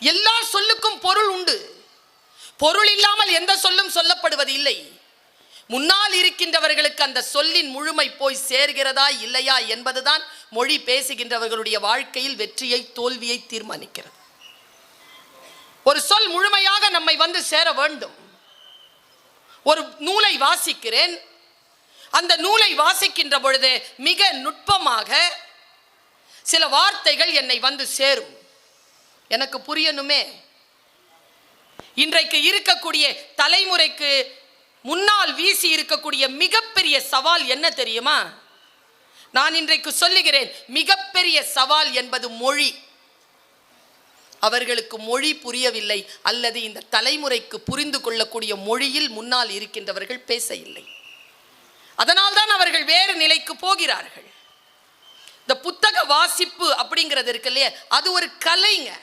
எல்லா சொல்லுக்கும் பொருள் உண்டு. பொருள் இல்லாமல் எந்த சொல்லும் சொல்லப்படுவது இல்லை முன்னால் இருக்கின்றவர்களுக்கு அந்த சொல்லின் முழுமை போய் சேர்கிறதா இல்லையா என்பதுதான் மொழி பேசுகின்றவர்களுடைய வாழ்க்கையில் வெற்றியை தோல்வியை தீர்மானிக்கிறது. ஒரு சொல் முழுமையாக நம்மை வந்து சேர வேண்டும். ஒரு நூலை வாசிக்கிறேன். அந்த நூலை வாசிக்கின்ற பொழுது மிக நுட்பமாக சில வார்த்தைகள் என்னை வந்து சேரும். எனக்கு புரியணுமே? இன்றைக்கு இருக்கக்கூடிய தலைமுறைக்கு முன்னால் வீசி இருக்கக்கூடிய மிகப்பெரிய சவால் என்ன தெரியுமா? நான் இன்றைக்கு சொல்லுகிறேன் மிகப்பெரிய சவால் என்பது மொழி. அவர்களுக்கு மொழி புரியவில்லை அல்லது இந்த தலைமுறைக்கு புரிந்து கொள்ளக்கூடிய மொழியில் முன்னால் இருக்கின்றவர்கள் பேச இல்லை அதனால்தான் அவர்கள் வேறு நிலைக்கு போகிறார்கள். இந்த புத்தக வாசிப்பு அப்படிங்கிறது இருக்கு இல்லையே? அது ஒரு கலைங்க.